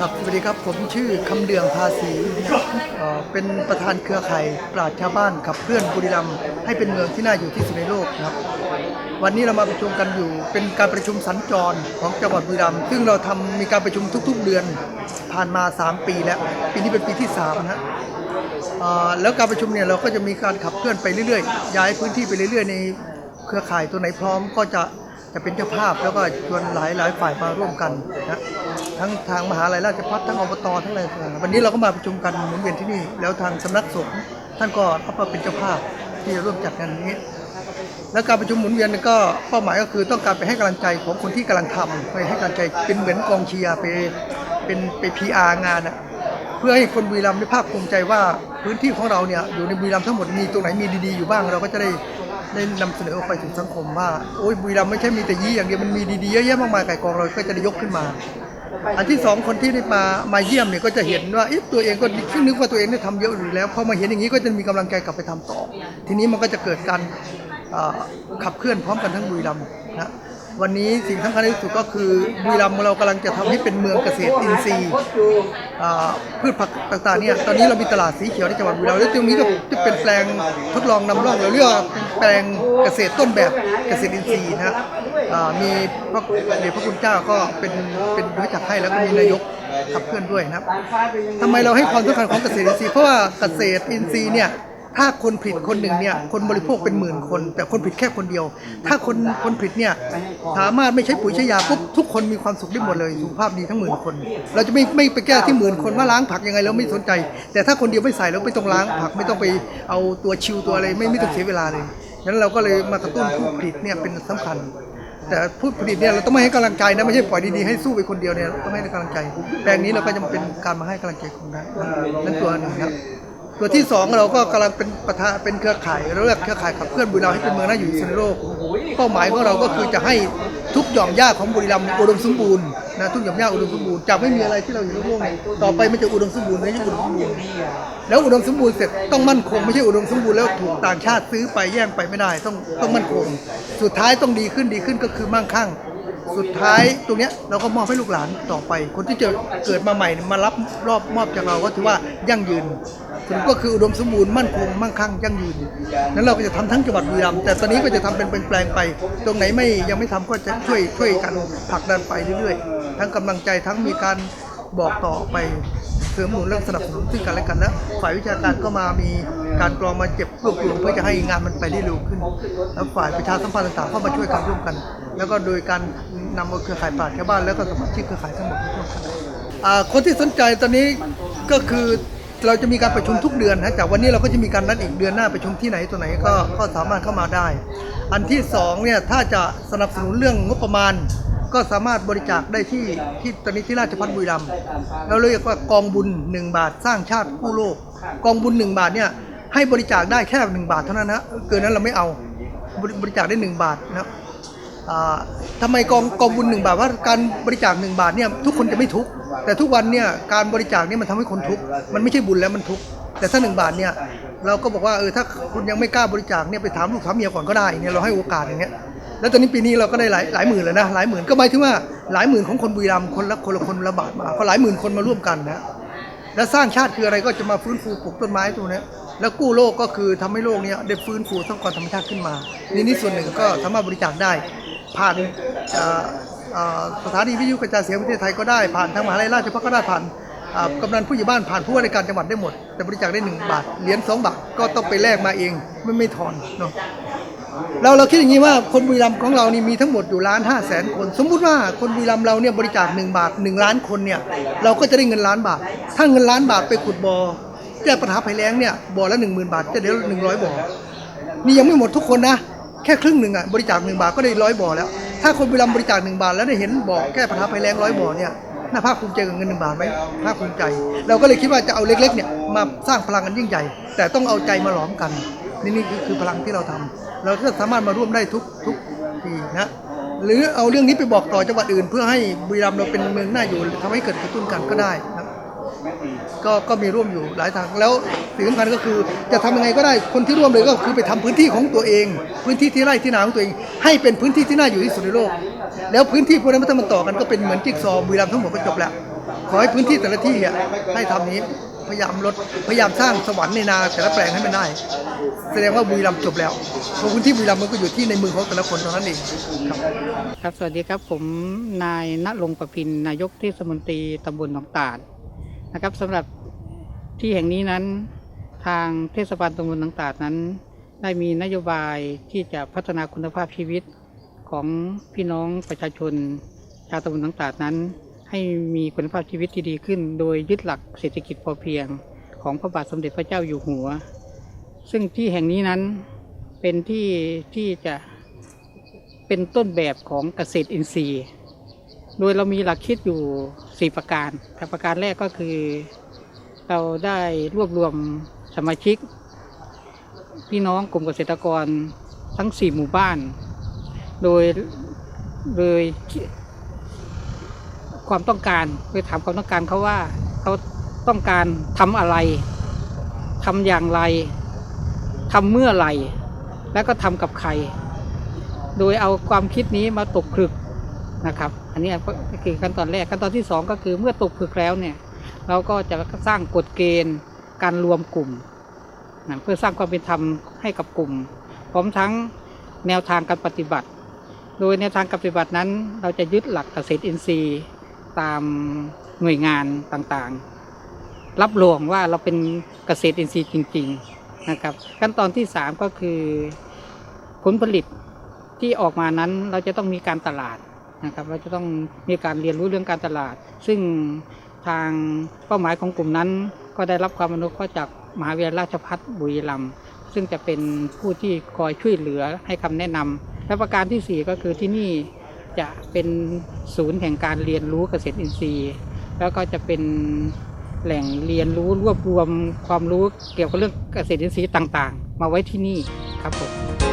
ครับสวัสดีครับผมชื่อคำเดืองภาษีเป็นประธานเครือข่ายปราชญ์ชาวบ้านขับเคลื่อนบุรีรัมย์ให้เป็นเมืองที่น่าอยู่ที่สุดในโลกครับ วันนี้เรามาประชุมกันอยู่ เป็นการประชุมสัญจรของจังหวัดบุรีรัมย์ซึ่งเราทำมีการประชุมทุก ๆ เดือนผ่านมา 3 ปีแล้ว ปีนี้เป็นปีที่3นะฮะแล้วการประชุมเนี่ยเราก็จะมีการขับเคลื่อนไปเรื่อยๆ ย้ายพื้นที่ไปเรื่อย ๆ ในเครือข่ายตัวไหนพร้อมก็จะจะเป็นเจ้าภาพแล้วก็ชวนหลายหลายฝ่ายมาร่วมกันนะ ทั้งทางมหาลัยราชภัฏทั้งอบตทั้งอะไรต่างๆวันนี้เราก็มาประชุมกันหมุนเวียนที่นี่ แล้วทางสำนักสงฆ์ท่านก็รับมาเป็นเจ้าภาพที่จะร่วมจัดงานนี้ แล้วการประชุมหมุนเวียนก็เป้าหมายก็คือต้องการไปให้กำลังใจของคนที่กำลังทำไปให้กำลังใจเป็นเหมือนกองเชียร์ไปเป็นไปพีอาร์งานอะเพื่อให้คนบุรีรัมย์ได้ภาคภูมิใจว่าพื้นที่ของเราเนี่ยอยู่ในบุรีรัมย์ทั้งหมดมีตรงไหนมีดีๆอยู่บ้างเราก็จะได้ได้นำเสนอออกไปถึงสังคมว่าโอ้ยบุรีรัมย์ไม่ใช่มีแต่ยี่อย่างเดียวมันมีดีๆเยอะแยะมากมายไก่กองเราก็จะได้ยกขึ้นมา อันที่สองคนที่ได้มามาเยี่ยมเนี่ยก็จะเห็นว่าเอ๊ะตัวเองก็คิดนึกว่าตัวเองได้ทำเยอะอยู่แล้วพอมาเห็นอย่างนี้ก็จะมีกำลังใจกลับไปทำต่อ ทีนี้มันก็จะเกิดการขับเคลื่อนพร้อมกันทั้งบุรีรัมย์นะวันนี้สิ่งสำคัญที่สุดก็คือบุรีรัมย์เรากำลังจะทำให้เป็นเมืองเกษตรอินทรีย์พืชผักต่างๆเนี่ยตอนนี้เรามีตลาดสีเขียวในจังหวัดบุรีรัมย์แล้วตรงนี้ก็จะเป็นแปลงทดลองนำร่องเราเรียกว่าเป็นแปลงเกษตรต้นแบบเกษตรอินทรีย์นะ มีพระเดชพระคุณเจ้าก็เป็นเป็นผู้จัดให้แล้วก็มีนายกขับเคลื่อนด้วยนะครับทำไมเราให้ความสำคัญของเกษตรอินทรีย์เพราะว่าเกษตรอินทรีย์เนี่ยถ้าคนผลิตคนหนึ่งเนี่ยคนบริโภคเป็นหมื่นคน แต่คนผลิตแค่คนเดียว ถ้าคนคนผลิตเนี่ยสามารถไม่ใช้ปุ๋ยใช้ยาปุ๊บทุกคนมีความสุขได้หมดเลยสุขภาพดีทั้งหมื่นคน เราจะไม่ไม่ไปแก้ที่หมื่นคนว่าล้างผักยังไงเราไม่สนใจ แต่ถ้าคนเดียวไม่ใส่แล้วไม่ต้องล้างผักไม่ต้องไปเอาตัวชิวตัวอะไรไม่ไม่ต้องเสียเวลาเลยฉะนั้นเราก็เลยมากระตุ้นผู้ผลิตเนี่ยเป็นสำคัญ แต่ผู้ผลิตเนี่ยเราต้องไม่ให้กำลังใจนะไม่ใช่ปล่อยดีๆให้สู้ไปคนเดียวเนี่ยต้องให้กำลังใจ แปลงนี้เราก็จะเป็นการมาให้กำลังใจคนนั้นนั่นตัวหนึ่งครับตัวที่สองเราก็กำลังเป็นประธานเป็นเครือข่ายเราเรียกเครือข่ายขับเคลื่อนบุรีรัมย์ให้เป็นเมืองน่าอยู่ในโลกเป้าหมายของเราก็คือจะให้ ทุกหย่อมหญ้าของบุรีรัมย์อุดมสมบูรณ์นะทุกหย่อมหญ้าอุดมสมบูรณ์จะไม่มีอะไรที่เราอยู่ในโลกนี้ต่อไปมันจะอุดมสมบูรณ์ไม่ใช่อุดมสมบูรณ์แล้วอุดมสมบูรณ์เสร็จต้องมั่นคงไม่ใช่อุดมสมบูรณ์แล้วถูกต่างชาติซื้อไปแย่งไปไม่ได้ต้องต้องมั่นคง สุดท้ายต้องดีขึ้นดีขึ้นก็คือมั่งคั่ง สุดท้ายตรงเนี้ยเราก็มอบให้ลูกหลานต่อไป คนที่จะเกิดมาใหม่มารับรอบมอบจากเราก็ถือว่ายั่งยืนถึงก็คืออุดมสมบูรณ์มั่นคงมั่งคั่งยั่งยืนนั้นเราก็จะทำทั้งจังหวัดบุรีรัมย์แต่ตอนนี้ก็จะทำเป็นแปลงไป ตรงไหนไม่ยังไม่ทำก็จะช่วยช่วยกันผลักดันไปเรื่อยๆ ทั้งกำลังใจทั้งมีการบอกต่อไปเสริมหนุนเรื่องสนับสนุนซึ่งกันและกันและฝ่ายวิชาการก็มามีการกรองมาเก็บ รวบรวมเพื่อจะให้งานมันไปได้เร็วขึ้น แล้วฝ่ายประชาสัมพันธ์ต่างๆเข้ามาช่วยกันร่วมกัน แล้วก็โดยการนำเอาเครือข่ายปราชาวบ้านแล้วก็สมาชิกเครือข่ายทั้งหมดมาร่วมกันคนที่สนใจตอนนี้ก็คือเราจะมีการประชุมทุกเดือนนะจากวันนี้เราก็จะมีการนัดอีกเดือนหน้าประชุมที่ไหนตัวไหนก็ก็สามารถเข้ามาได้ อันที่สองเนี่ยถ้าจะสนับสนุนเรื่องงบประมาณ ก็สามารถบริจาคได้ที่ที่ตอนนี้ที่ราชพัฒบุรีรัมย์เราเรียกว่ากองบุญ 1 บาทสร้างชาติกู้โลก กองบุญ 1 บาทเนี่ย ให้บริจาคได้แค่1บาทเท่านั้นนะเกินนั้นเราไม่เอาบริบรจาคได้1บาทนะครับอ่าทำไมกองกองบุญ1บาทว่าการบริจาค1บาทเนี่ยทุกคนจะไม่ทุกข์แต่ทุกวันเนี่ยการบริจาคเนี่ยมันทำให้คนทุกข์มันไม่ใช่บุญแล้วมันทุกข์แต่ถ้า1บาทเนี่ยเราก็บอกว่าเออถ้าคุณยังไม่กล้าบริจาคเนี่ยไปถามลูกถามเมียก่อนก็ได้เนี่ยเราให้โอกาสอย่างเงี้ยแล้วตอนนี้ปีนี้เราก็ได้หลายหลายหมื่นแล้วนะหลายหมื่นก็หมายถึงว่าหลายหมื่นของคนบุรีรัมย์คนละคนละคนละบาทมาก็หลายหมื่นคนมาร่วมกันนะแล้วสร้างชาติคืออะไรก็จะมาฟื้นฟูปลูกต้นไม้ตรงเนี้ แล้วกู้โลกก็คือทำให้โลกเนี้ยได้ฟื้นฟูทรัพยากรธรรมชาติขึ้นมานี่นี่ส่วนหนึ่งก็สามารถบริจาคได้ ผ่านสถานีวิทยุกระจายเสียงประเทศไทยก็ได้ผ่านทางมหาลัยราชภัฏก็ได้ผ่านกำนันผู้ใหญ่บ้านผ่านผู้ว่าราชการจังหวัดได้หมด แต่บริจาคได้หนึ่งบาทเหรียญสองบาทก็ต้องไปแลกมาเองไม่ไม่ถอนเนาะเราเราคิดอย่างนี้ว่าคนบุรีรัมย์ของเรานี่มีทั้งหมดอยู่ล้านห้าแสนคน สมมุติว่าคนบุรีรัมย์เราเนี่ยบริจาคหนึ่งบาทหนึ่งล้านคนเนี่ยเราก็จะได้เงินล้านบาท ถ้าเงินล้านบาทไปขุดบ่อ แก้ปัญหาภัยแล้งเนี่ยบ่อละหนึ่งหมื่นบาทจะได้หนึ่งร้อยบ่อนี่ยังไม่หมดทุกคนนะแค่ครึ่งหนึ่งอะบริจาคหนึ่งบาทก็ได้ร้อยบ่อแล้ว ถ้าคนบุรีรัมย์บริจาคหนึ่งบาทแล้วได้เห็นบ่อแก้ปัญหาภัยแล้งร้อยบ่อเนี่ยน่าภาคภูมิใจกับเงินหนึ่งบาทไหมภาคภูมิใจ เราก็เลยคิดว่าจะเอาเล็กๆเนี่ยมาสร้างพลังกันยิ่งใหญ่ แต่ต้องเอาใจมาหลอมกันนี่นี่คือพลังที่เราทำเราก็สามารถมาร่วมได้ทุกทุกปีนะหรือเอาเรื่องนี้ไปบอกต่อจังหวัดอื่น เพื่อให้บุรีรัมย์เราเป็นเมืองน่าอยู่ทำให้เกิดกระตุ้นกันก็ได้นะ ก็ก็มีร่วมอยู่หลายทางแล้วสิ่งสำคัญก็คือจะทำยังไงก็ได้คนที่ร่วมเลยก็คือไปทำพื้นที่ของตัวเอง พื้นที่ที่ไร่ที่นาของตัวเอง ให้เป็นพื้นที่ที่น่าอยู่ที่สุดในโลก แล้วพื้นที่พวกนั้นมันต่อกันก็เป็นเหมือนจิ๊กซอว์บุรีรัมย์ทั้งหมดก็จบแล้วขอให้พื้นที่แต่ละที่อะให้ทำนี้พยายามลดพยายามสร้างสวรรค์ในนาแต่ละแปลงให้มันได้ แสดงว่าบุรีรัมย์จบแล้วเพราะพื้นที่บุรีรัมย์มันก็อยู่ที่ในมือของแต่ละคนเท่านั้นเองครับครับสวัสดีครับผมนายณรงค์ประพินนายกเทศมนตรีตำบลหนองตาด นะครับสำหรับที่แห่งนี้นั้น ทางเทศบาลตำบลหนองตานั้น ได้มีนโยบายที่จะพัฒนาคุณภาพชีวิตของพี่น้องประชาชนชาวตำบลหนองตานั้น ให้มีคุณภาพชีวิตที่ดีขึ้น โดยยึดหลักเศรษฐกิจพอเพียง ของพระบาทสมเด็จพระเจ้าอยู่หัว ซึ่งที่แห่งนี้นั้นเป็นที่ที่จะเป็นต้นแบบของเกษตรอินทรีย์ โดยเรามีหลักคิดอยู่ 4 ประการแต่ประการแรกก็คือเราได้รวบรวมสมาชิก พี่น้องกลุ่มเกษตรกรทั้ง 4 หมู่บ้าน โดยโดยความต้องการไปถามความต้องการเขาว่าเขาต้องการทำอะไรทำอย่างไรทำเมื่อไหร่ แล้วก็ทำกับใคร โดยเอาความคิดนี้มาตกผลึก นะครับ อันนี้ก็คือขั้นตอนแรกขั้นตอนที่สองก็คือเมื่อตกผลึกแล้วเนี่ยเราก็จะสร้างกฎเกณฑ์การรวมกลุ่มนะเพื่อสร้างความเป็นธรรมให้กับกลุ่ม พร้อมทั้งแนวทางการปฏิบัติ โดยแนวทางการปฏิบัตินั้น เราจะยึดหลักเกษตรอินทรีย์ ตามหน่วยงานต่างๆ รับรองว่าเราเป็นเกษตรอินทรีย์จริง ๆนะครับ ขั้นตอนที่สามก็คือผลผลิตที่ออกมานั้นเราจะต้องมีการตลาด นะครับ เราจะต้องมีการเรียนรู้เรื่องการตลาด ซึ่งทางเป้าหมายของกลุ่มนั้น ก็ได้รับความอนุเคราะห์จากมหาวิทยาลัยราชภัฏบุรีรัมย์ซึ่งจะเป็นผู้ที่คอยช่วยเหลือให้คำแนะนำและประการที่ 4 ก็คือที่นี่จะเป็นศูนย์แห่งการเรียนรู้เกษตรอินทรีย์ แล้วก็จะเป็นแหล่งเรียนรู้รวบรวมความรู้เกี่ยวกับเรื่องเกษตรอินทรีย์ต่าง ๆ มาไว้ที่นี่ครับผม